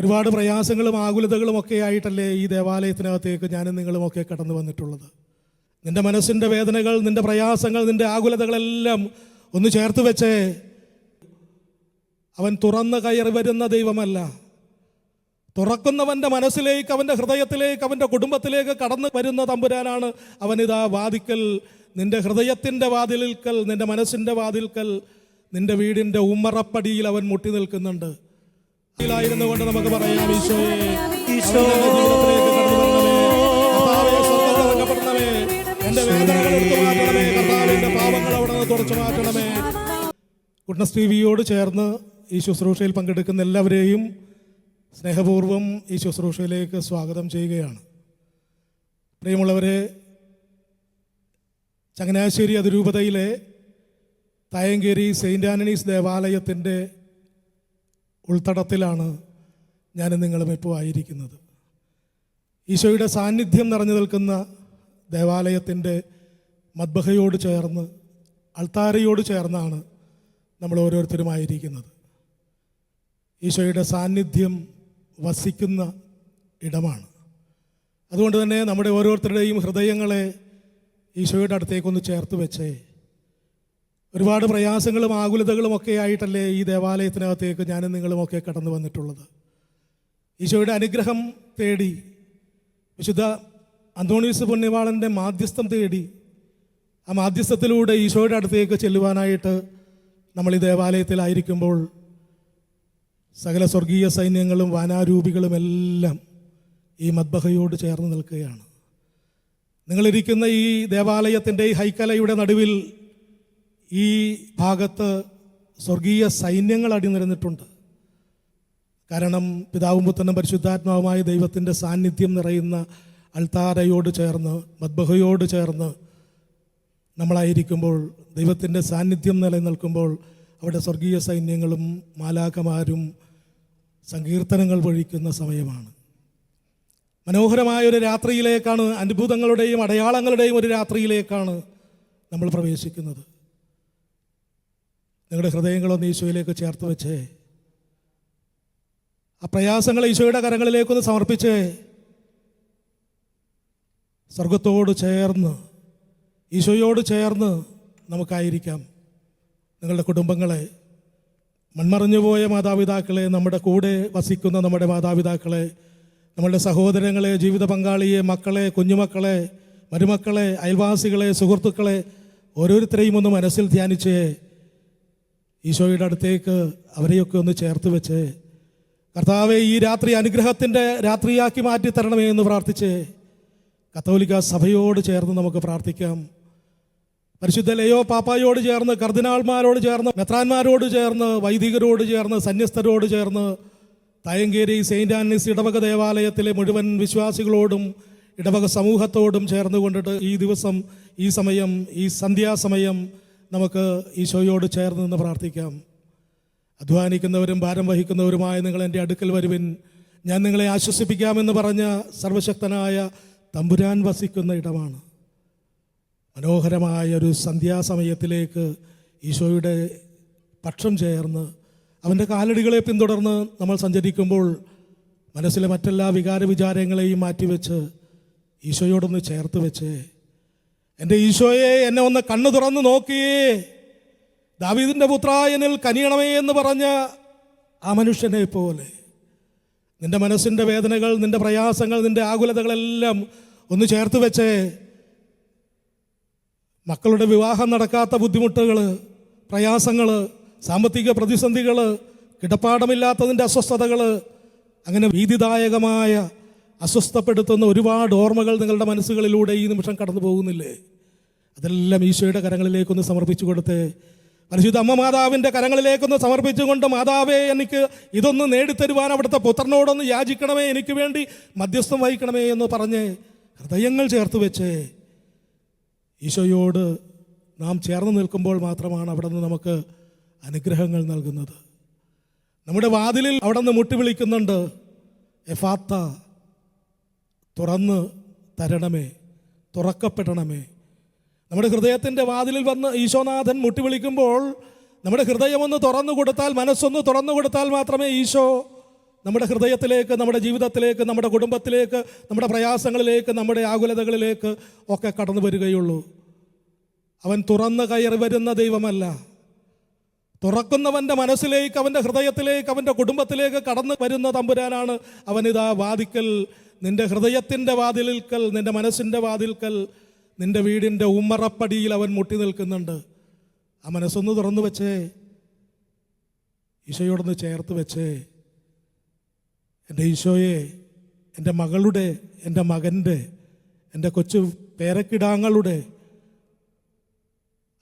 ഒരുപാട് പ്രയാസങ്ങളും ആകുലതകളും ഒക്കെ ആയിട്ടല്ലേ ഈ ദേവാലയത്തിനകത്തേക്ക് ഞാനും നിങ്ങളുമൊക്കെ കടന്നു വന്നിട്ടുള്ളത്. നിന്റെ മനസ്സിന്റെ വേദനകൾ നിന്റെ പ്രയാസങ്ങൾ നിന്റെ ആകുലതകളെല്ലാം ഒന്ന് ചേർത്ത് വെച്ചേ. അവൻ തുറന്ന് കയറി വരുന്ന ദൈവമല്ല. തുറക്കുന്നവന്റെ മനസ്സിലേക്ക് അവന്റെ ഹൃദയത്തിലേക്ക് അവന്റെ കുടുംബത്തിലേക്ക് കടന്നു വരുന്ന തമ്പുരാനാണ് അവനിതാ വാതിക്കൽ. നിന്റെ ഹൃദയത്തിന്റെ വാതിലിൽക്കൽ നിന്റെ മനസ്സിന്റെ വാതിൽക്കൽ നിന്റെ വീടിന്റെ ഉമ്മറപ്പടിയിൽ അവൻ മുട്ടി നിൽക്കുന്നുണ്ട്. ായിരുന്നു കൊണ്ട് നമുക്ക് പറയാം ഈശോയെ ഈശോ. എന്റെ വേദനകൾ എടുത്തു മാറ്റണമേ കർത്താവിന്റെ പാവങ്ങൾ അവിടെ നിന്ന് തുറച്ചു മാറ്റണമേ. ഗുഡ്നസ് ടി വിയോട് ചേർന്ന് ഈ ശുശ്രൂഷയിൽ പങ്കെടുക്കുന്ന എല്ലാവരെയും സ്നേഹപൂർവം ഈ ശുശ്രൂഷയിലേക്ക് സ്വാഗതം ചെയ്യുകയാണ്. പ്രിയമുള്ളവരെ ചങ്ങനാശ്ശേരി അതിരൂപതയിലെ തായങ്കേരി സെയിന്റ് ആന്റണീസ് ദേവാലയത്തിന്റെ ഉൾത്തടത്തിലാണ് ഞാൻ നിങ്ങളും ഇപ്പോൾ ആയിരിക്കുന്നത്. ഈശോയുടെ സാന്നിധ്യം നിറഞ്ഞു നിൽക്കുന്ന ദേവാലയത്തിന്റെ മദ്ബഹയോട് ചേർന്ന് അൾത്താരയോട് ചേർന്നാണ് നമ്മൾ ഓരോരുത്തരുമായിരിക്കുന്നത് ഈശോയുടെ സാന്നിധ്യം വസിക്കുന്ന ഇടമാണ്. അതുകൊണ്ട് തന്നെ നമ്മുടെ ഓരോരുത്തരുടെയും ഹൃദയങ്ങളെ ഈശോയുടെ അടുത്തേക്കൊന്ന് ചേർത്ത് വെച്ചേ. ഒരുപാട് പ്രയാസങ്ങളും ആകുലതകളും ഒക്കെ ആയിട്ടല്ലേ ഈ ദേവാലയത്തിനകത്തേക്ക് ഞാനും നിങ്ങളുമൊക്കെ കടന്നു വന്നിട്ടുള്ളത്. ഈശോയുടെ അനുഗ്രഹം തേടി വിശുദ്ധ അന്തോണീസ് പുണ്യവാളന്റെ മാധ്യസ്ഥം തേടി ആ മാധ്യസ്ഥത്തിലൂടെ ഈശോയുടെ അടുത്തേക്ക് ചെല്ലുവാനായിട്ട് നമ്മൾ ഈ ദേവാലയത്തിലായിരിക്കുമ്പോൾ സകല സ്വർഗീയ സൈന്യങ്ങളും വാനാരൂപികളും എല്ലാം ഈ മദ്ബഹയോട് ചേർന്ന് നിൽക്കുകയാണ്. നിങ്ങളിരിക്കുന്ന ഈ ദേവാലയത്തിന്റെ ഈ ഹൈക്കലയുടെ നടുവിൽ ഈ ഭാഗത്ത് സ്വർഗീയ സൈന്യങ്ങൾ അടിനിരന്നിട്ടുണ്ട് കാരണം പിതാവും പുത്രനും പരിശുദ്ധാത്മാവുമായ ദൈവത്തിന്റെ സാന്നിധ്യം നിറയുന്ന അൾത്താരയോട് ചേർന്ന് മദ്ബഹയോട് ചേർന്ന് നമ്മളായിരിക്കുമ്പോൾ ദൈവത്തിന്റെ സാന്നിധ്യം നിലനിൽക്കുമ്പോൾ അവിടെ സ്വർഗീയ സൈന്യങ്ങളും മാലാഖമാരും സങ്കീർത്തനങ്ങൾ പൊഴിക്കുന്ന സമയമാണ്. മനോഹരമായ ഒരു രാത്രിയിലേക്കാണ് അത്ഭുതങ്ങളുടെയും അടയാളങ്ങളുടെയും ഒരു രാത്രിയിലേക്കാണ് നമ്മൾ പ്രവേശിക്കുന്നത്. നിങ്ങളുടെ ഹൃദയങ്ങളൊന്ന് ഈശോയിലേക്ക് ചേർത്ത് വെച്ച് ആ പ്രയാസങ്ങൾ ഈശോയുടെ കരങ്ങളിലേക്കൊന്ന് സമർപ്പിച്ച് സ്വർഗത്തോട് ചേർന്ന് ഈശോയോട് ചേർന്ന് നമുക്കായിരിക്കാം. നിങ്ങളുടെ കുടുംബങ്ങളെ മൺമറഞ്ഞു പോയ മാതാപിതാക്കളെ നമ്മുടെ കൂടെ വസിക്കുന്ന നമ്മുടെ മാതാപിതാക്കളെ നമ്മളുടെ സഹോദരങ്ങളെ ജീവിത പങ്കാളിയെ മക്കളെ കുഞ്ഞുമക്കളെ മരുമക്കളെ അയൽവാസികളെ സുഹൃത്തുക്കളെ ഓരോരുത്തരെയും ഒന്ന് മനസ്സിൽ ധ്യാനിച്ചേ ഈശോയുടെ അടുത്തേക്ക് അവരെയൊക്കെ ഒന്ന് ചേർത്ത് വെച്ച് കർത്താവെ ഈ രാത്രി അനുഗ്രഹത്തിന്റെ രാത്രിയാക്കി മാറ്റി തരണമേ എന്ന് പ്രാർത്ഥിച്ച് കത്തോലിക്ക സഭയോട് ചേർന്ന് നമുക്ക് പ്രാർത്ഥിക്കാം. പരിശുദ്ധ ലയോ പാപ്പായോട് ചേർന്ന് കർദിനാൾമാരോട് ചേർന്ന് മെത്രാന്മാരോട് ചേർന്ന് വൈദികരോട് ചേർന്ന് സന്യസ്തരോട് ചേർന്ന് തായങ്കേരി സെയിന്റ് ആൻസ് ഇടവക ദേവാലയത്തിലെ മുഴുവൻ വിശ്വാസികളോടും ഇടവക സമൂഹത്തോടും ചേർന്ന് കൊണ്ടിട്ട് ഈ ദിവസം ഈ സമയം ഈ സന്ധ്യാസമയം നമുക്ക് ഈശോയോട് ചേർന്ന് നിന്ന് പ്രാർത്ഥിക്കാം. അധ്വാനിക്കുന്നവരും ഭാരം വഹിക്കുന്നവരുമായ നിങ്ങൾ എന്റെ അടുക്കൽ വരുവിൻ. ഞാൻ നിങ്ങളെ ആശ്വസിപ്പിക്കാമെന്ന് പറഞ്ഞ സർവശക്തനായ തമ്പുരാൻ വസിക്കുന്ന ഇടമാണ്. മനോഹരമായ ഒരു സന്ധ്യാസമയത്തിലേക്ക് ഈശോയുടെ പക്ഷം ചേർന്ന് അവന്റെ കാലടികളെ പിന്തുടർന്ന് നമ്മൾ സഞ്ചരിക്കുമ്പോൾ മനസ്സിലെ മറ്റെല്ലാ വികാര വിചാരങ്ങളെയും മാറ്റിവെച്ച് ഈശോയോടൊന്ന് ചേർത്ത് വെച്ച്. എന്റെ ഈശോയെ എന്നെ ഒന്ന് കണ്ണു തുറന്ന് നോക്കിയേ ദാവീദിന്റെ പുത്രായനിൽ കനിയണമേ എന്ന് പറഞ്ഞ ആ മനുഷ്യനെ പോലെ. നിന്റെ മനസ്സിന്റെ വേദനകൾ നിന്റെ പ്രയാസങ്ങൾ നിന്റെ ആകുലതകളെല്ലാം ഒന്ന് ചേർത്ത് വെച്ചേ. മക്കളുടെ വിവാഹം നടക്കാത്ത ബുദ്ധിമുട്ടുകൾ പ്രയാസങ്ങൾ സാമ്പത്തിക പ്രതിസന്ധികൾ കിടപ്പാടമില്ലാത്തതിന്റെ അസ്വസ്ഥതകൾ അങ്ങനെ ഭീതിദായകമായ അസ്വസ്ഥപ്പെടുത്തുന്ന ഒരുപാട് ഓർമ്മകൾ നിങ്ങളുടെ മനസ്സുകളിലൂടെ ഈ നിമിഷം കടന്നു പോകുന്നില്ലേ അതെല്ലാം ഈശോയുടെ കരങ്ങളിലേക്കൊന്ന് സമർപ്പിച്ചു കൊടുത്ത് പരിശുദ്ധ അമ്മ മാതാവിന്റെ കരങ്ങളിലേക്കൊന്ന് സമർപ്പിച്ചുകൊണ്ട് മാതാവേ എനിക്ക് ഇതൊന്ന് നേടിത്തരുവാൻ അവിടുത്തെ പുത്രനോടൊന്ന് യാചിക്കണമേ എനിക്ക് വേണ്ടി മധ്യസ്ഥം വഹിക്കണമേ എന്ന് പറഞ്ഞ് ഹൃദയങ്ങൾ ചേർത്ത് വെച്ച് ഈശോയോട് നാം ചേർന്ന് നിൽക്കുമ്പോൾ മാത്രമാണ് അവിടെ നിന്ന് നമുക്ക് അനുഗ്രഹങ്ങൾ നൽകുന്നത്. നമ്മുടെ വാതിലിൽ അവിടെ നിന്ന് മുട്ടി വിളിക്കുന്നുണ്ട് എഫാത്ത തുറന്ന് തരണമേ തുറക്കപ്പെടണമേ നമ്മുടെ ഹൃദയത്തിന്റെ വാതിലിൽ വന്ന് ഈശോനാഥൻ മുട്ടി വിളിക്കുമ്പോൾ നമ്മുടെ ഹൃദയമൊന്ന് തുറന്നു കൊടുത്താൽ മനസ്സൊന്ന് തുറന്നു കൊടുത്താൽ മാത്രമേ ഈശോ നമ്മുടെ ഹൃദയത്തിലേക്ക് നമ്മുടെ ജീവിതത്തിലേക്ക് നമ്മുടെ കുടുംബത്തിലേക്ക് നമ്മുടെ പ്രയാസങ്ങളിലേക്ക് നമ്മുടെ ആകുലതകളിലേക്ക് ഒക്കെ കടന്നു വരികയുള്ളൂ. അവൻ തുറന്ന് കയറി വരുന്ന ദൈവമല്ല. തുറക്കുന്നവന്റെ മനസ്സിലേക്ക് അവന്റെ ഹൃദയത്തിലേക്ക് അവന്റെ കുടുംബത്തിലേക്ക് കടന്നു വരുന്ന തമ്പുരാനാണ് അവനിതാ വാതിക്കൽ. നിന്റെ ഹൃദയത്തിന്റെ വാതിലിൽക്കൽ നിന്റെ മനസ്സിന്റെ വാതിൽക്കൽ നിന്റെ വീടിന്റെ ഉമ്മറപ്പടിയിൽ അവൻ മുട്ടി നിൽക്കുന്നുണ്ട്. ആ മനസ്സൊന്ന് തുറന്നു വെച്ചേ. ഈശോയോടൊന്ന് ചേർത്ത് വെച്ചേ. എന്റെ ഈശോയെ എന്റെ മകളുടെ എന്റെ മകന്റെ എന്റെ കൊച്ചു പേരക്കിടാങ്ങളുടെ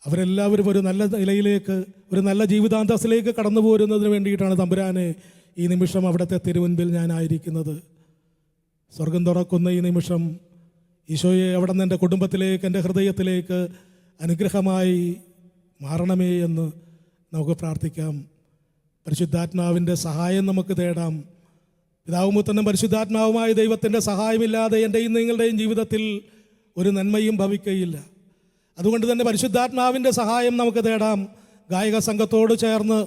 അവരെല്ലാവരും ഒരു നല്ല നിലയിലേക്ക് ഒരു നല്ല ജീവിതാന്തസ്സിലേക്ക് കടന്നു പോരുന്നതിന് വേണ്ടിയിട്ടാണ് തമ്പുരാനെ ഈ നിമിഷം അവിടുത്തെ തിരുമുൻപിൽ ഞാനായിരിക്കുന്നത്. സ്വർഗം തുറക്കുന്ന ഈ നിമിഷം ഈശോയെ അവിടെ നിന്ന് എന്റെ കുടുംബത്തിലേക്ക് എന്റെ ഹൃദയത്തിലേക്ക് അനുഗ്രഹമായി മാറണമേ എന്ന് നമുക്ക് പ്രാർത്ഥിക്കാം. പരിശുദ്ധാത്മാവിന്റെ സഹായം നമുക്ക് തേടാം. പിതാവുമുത്തനും പരിശുദ്ധാത്മാവുമായ ദൈവത്തിന്റെ സഹായമില്ലാതെ എന്റെയും നിങ്ങളുടെയും ജീവിതത്തിൽ ഒരു നന്മയും ഭവിക്കയില്ല. അതുകൊണ്ട് തന്നെ പരിശുദ്ധാത്മാവിന്റെ സഹായം നമുക്ക് തേടാം. ഗായക സംഘത്തോട് ചേർന്ന്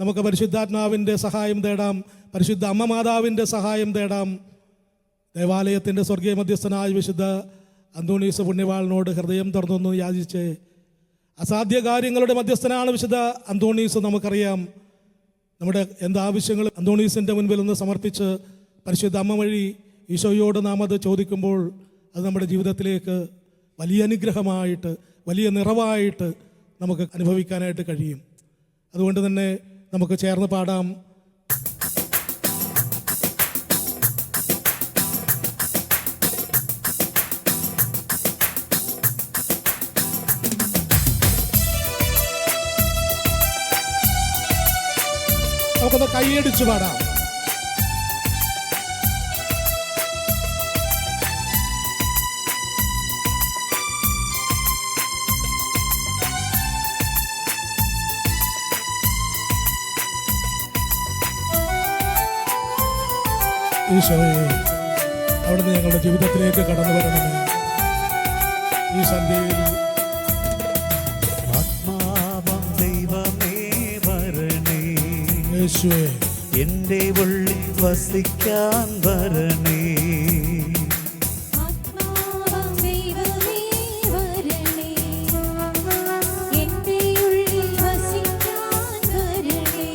നമുക്ക് പരിശുദ്ധാത്മാവിന്റെ സഹായം തേടാം. പരിശുദ്ധ അമ്മ മാതാവിന്റെ സഹായം തേടാം. ദേവാലയത്തിന്റെ സ്വർഗീയ മധ്യസ്ഥനായ വിശുദ്ധ അന്തോണീസ് പുണ്യവാളിനോട് ഹൃദയം തുറന്നൊന്ന് യാചിച്ച് അസാധ്യ കാര്യങ്ങളുടെ മധ്യസ്ഥനാണ് വിശുദ്ധ അന്തോണീസ് നമുക്കറിയാം. നമ്മുടെ എന്താവശ്യങ്ങൾ അന്തോണീസിന്റെ മുൻപിൽ ഒന്ന് സമർപ്പിച്ച് പരിശുദ്ധ അമ്മ വഴി ഈശോയോട് നാം അത് ചോദിക്കുമ്പോൾ അത് നമ്മുടെ ജീവിതത്തിലേക്ക് വലിയ അനുഗ്രഹമായിട്ട് വലിയ നിറവായിട്ട് നമുക്ക് അനുഭവിക്കാനായിട്ട് കഴിയും. അതുകൊണ്ട് തന്നെ നമുക്ക് ചേർന്ന് പാടാം. നമുക്കൊന്ന് കൈയടിച്ചു പാടാം. അവിടുന്ന് ഞങ്ങളുടെ ജീവിതത്തിലേക്ക് കടന്നു വരണമേ. ഈ സന്ധ്യയിൽ യേശുവേ എന്റെ ഉള്ളിൽ വസിക്കാൻ വരണേ. ആത്മാവാം ദൈവമേ വരണേ. എന്റെ ഉള്ളിൽ വസിക്കാൻ വരണേ.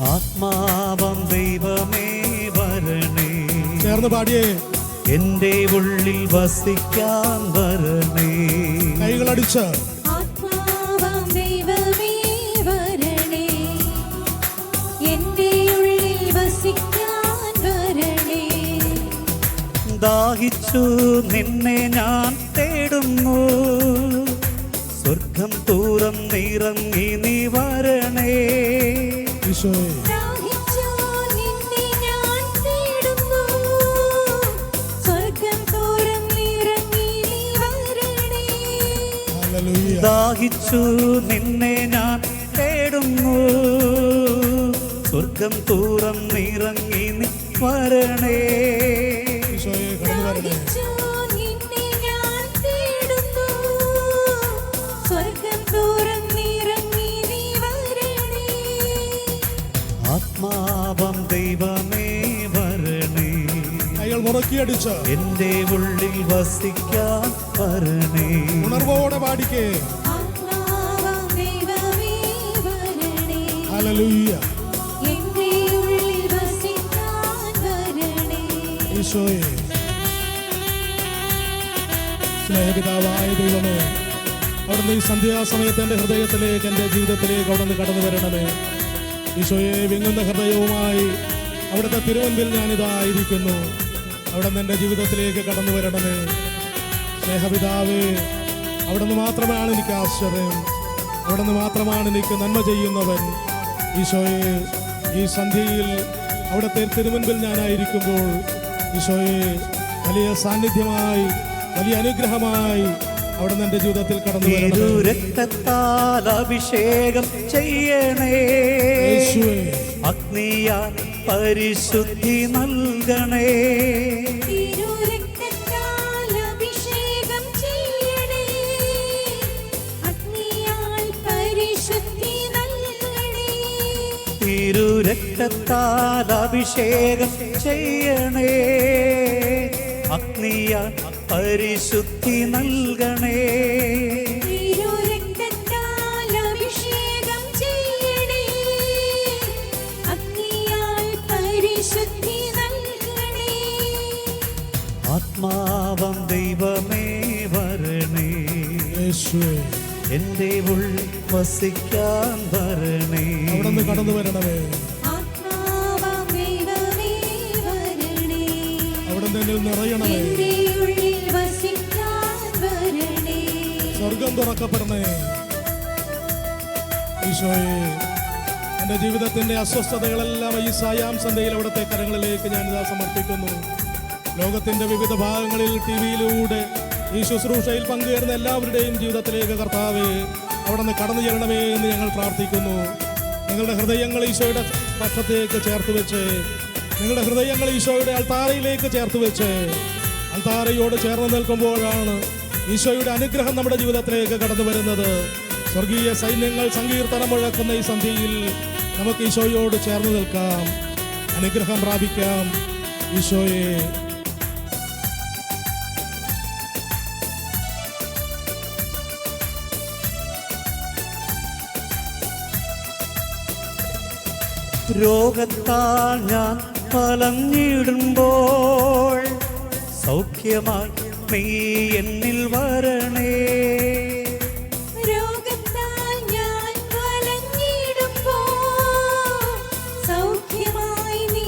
ആത്മാവം ദൈവമേ വരണേ. ചേർന്ന് പാടിയേ. എന്റെ ഉള്ളിൽ വസിക്കാൻ വരണേ. കൈകളടിച്ച്. ദാഹിച്ചു. നിന്നെ ഞാൻ തേടുന്നു. സ്വർഗം തൂറം നിറങ്ങി നീ വരണേ. ഈശോയെ. നിന്നെ ഞാൻ തേടുന്നു. ദാഹിച്ചു. നിന്നെ ഞാൻ തേടുന്നു. സ്വർഗം തൂറം നിറങ്ങി നീ വരണേ. ഈശോയെ കടന്നു വരണേ നിന്നെ ഞാൻ തേടുന്നു. സ്വർഗം തുറന്നിറങ്ങി നീ വരണേ. ആത്മാവം ദൈവമേ വരണേ. അയാൾ മുറക്കിയടിച്ച്. എന്റെ ഉള്ളിൽ വസിക്കാൻ വരണേ. ഉണർവോടെ പാടിക്കേ. ആത്മാവാം ഈശോയെ. സ്നേഹപിതാവായ ദൈവമേ അവിടുന്ന് ഈ സന്ധ്യാസമയത്ത് എന്റെ ഹൃദയത്തിലേക്ക് എന്റെ ജീവിതത്തിലേക്ക് അവിടുന്ന് കടന്നു വരണമേ. ഈശോയെ വിങ്ങുന്ന ഹൃദയവുമായി അവിടുത്തെ തിരുവൻപിൽ ഞാനിതായിരിക്കുന്നു അവിടുന്ന് എന്റെ ജീവിതത്തിലേക്ക് കടന്നു വരണമേ. സ്നേഹപിതാവേ അവിടുന്ന് മാത്രമാണ് എനിക്ക് ആശ്രയം അവിടുന്ന് മാത്രമാണ് എനിക്ക് നന്മ ചെയ്യുന്നവൻ. ഈശോയെ ഈ സന്ധ്യയിൽ അവിടുത്തെ തിരുമുൻപിൽ ഞാനായിരിക്കുമ്പോൾ ഈശോയെ വലിയ സാന്നിധ്യമായി വലിയ അനുഗ്രഹമായി അവിടുന്ന് എന്റെ ജീവിതത്തിൽ കടന്നു രക്തത്താൽ അഭിഷേകം ചെയ്യണേ. അഗ്നിയാൽ പരിശുദ്ധി നൽകണേ. തിരുരക്തത്താൽ അഭിഷേകം ചെയ്യണേ. അഗ്നിയാൽ പരിശുദ്ധി നൽകണേ. തിരുരക്തത്താൽ അഭിഷേകം ചെയ്യണേ. അഗ്നിയാൽ പരിശുദ്ധി നൽകണേ. ആത്മാവം ദൈവമേ വരണേ. എന്റെ ഉള്ളിൽ വസിക്കാൻ വരണേ. കടന്നു വരണമേ സ്വർഗം തുറക്കപ്പെടണേ ഈശോയെ എന്റെ ജീവിതത്തിന്റെ അസ്വസ്ഥതകളെല്ലാം ഈ സായാം സന്ധ്യയിൽ അവിടുത്തെ കരങ്ങളിലേക്ക് ഞാനിതാ സമർപ്പിക്കുന്നു. ലോകത്തിന്റെ വിവിധ ഭാഗങ്ങളിൽ ടി വിയിലൂടെ ഈ ശുശ്രൂഷയിൽ പങ്കുചേരുന്ന എല്ലാവരുടെയും ജീവിതത്തിലേക്ക് കർത്താവേ അവിടെ നിന്ന് കടന്നു ചെല്ലണമേ എന്ന് ഞങ്ങൾ പ്രാർത്ഥിക്കുന്നു. നിങ്ങളുടെ ഹൃദയങ്ങൾ ഈശോയുടെ പക്ഷത്തേക്ക് ചേർത്ത് വെച്ച് നിങ്ങളുടെ ഹൃദയങ്ങൾ ഈശോയുടെ അൾത്താരയിലേക്ക് ചേർത്ത് വെച്ച് അൾത്താരയോട് ചേർന്ന് നിൽക്കുമ്പോഴാണ് ഈശോയുടെ അനുഗ്രഹം നമ്മുടെ ജീവിതത്തിലേക്ക് കടന്നു വരുന്നത്. സ്വർഗീയ സൈന്യങ്ങൾ സങ്കീർത്തനം മുഴക്കുന്ന ഈ സന്ധ്യയിൽ നമുക്ക് ഈശോയോട് ചേർന്ന് നിൽക്കാം. അനുഗ്രഹം പ്രാപിക്കാം. ഈശോയെ. രോഗത്താൽ ഞാൻ പലഞ്ഞിടുമ്പോൾ സൗഖ്യമായി നീ എന്നിൽ വരണേ. രോഗത്താൽ ഞാൻ വലഞ്ഞിടുമ്പോൾ സൗഖ്യമായി നീ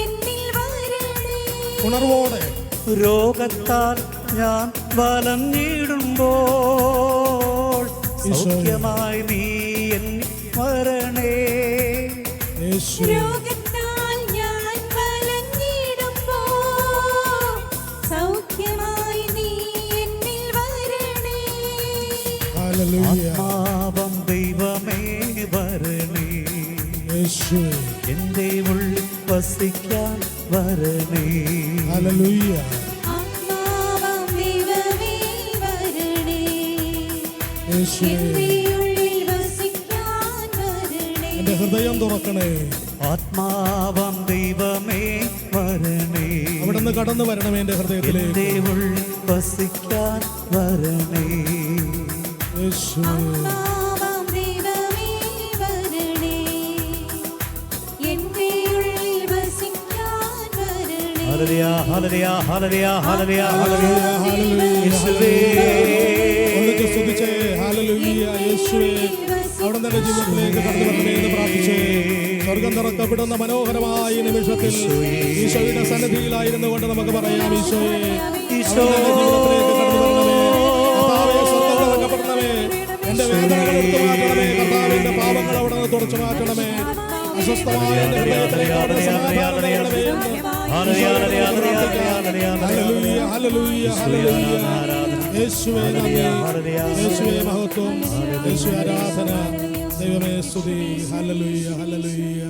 എന്നിൽ വരണേ. ഉണർവോടെ രോഗത്താൽ ഞാൻ വലഞ്ഞിടുമ്പോൾ സൗഖ്യമായി നീ എന്നിൽ വരണേ. യേശു യേശു എന്റെ ഉള്ളിൽ വസിക്കാൻ വരണേ. ഹല്ലേലൂയ. എന്റെ ഹൃദയം തുറക്കണേ. ആത്മാവം ദൈവമേ വരണേ. അവിടെ നിന്ന് കടന്നു വരണമേ എന്റെ ഹൃദയത്തിലേക്ക്. ഉള്ളിൽ വസിക്കാൻ വരണേ. യേശു. ഒന്നിച്ച് സ്തുതിച്ചേ. ഹാലലുയ്യ യേശുവേ അവിടെ തന്നെ ജീവിതത്തിലേക്ക് കടന്നു വരണമേ പ്രാർത്ഥിച്ചേ. സ്വർഗം തുറക്കപ്പെടുന്ന മനോഹരമായ നിമിഷത്തിൽ ഈശോയുടെ സന്നിധിയിലായിരുന്നു കൊണ്ട് നമുക്ക് പറയാം ഈശോയെ. ഈശോ. എന്റെ വേദനകൾ എടുത്തു മാറ്റണമേ. കർത്താവിന്റെ പാപങ്ങൾ അവിടെ നിന്ന് തുടച്ചു മാറ്റണമേ. അസ്വസ്ഥമായ മഹത്വം ആരാധന ദൈവമേ സ്തുതി ഹല്ലേലൂയ ഹല്ലേലൂയ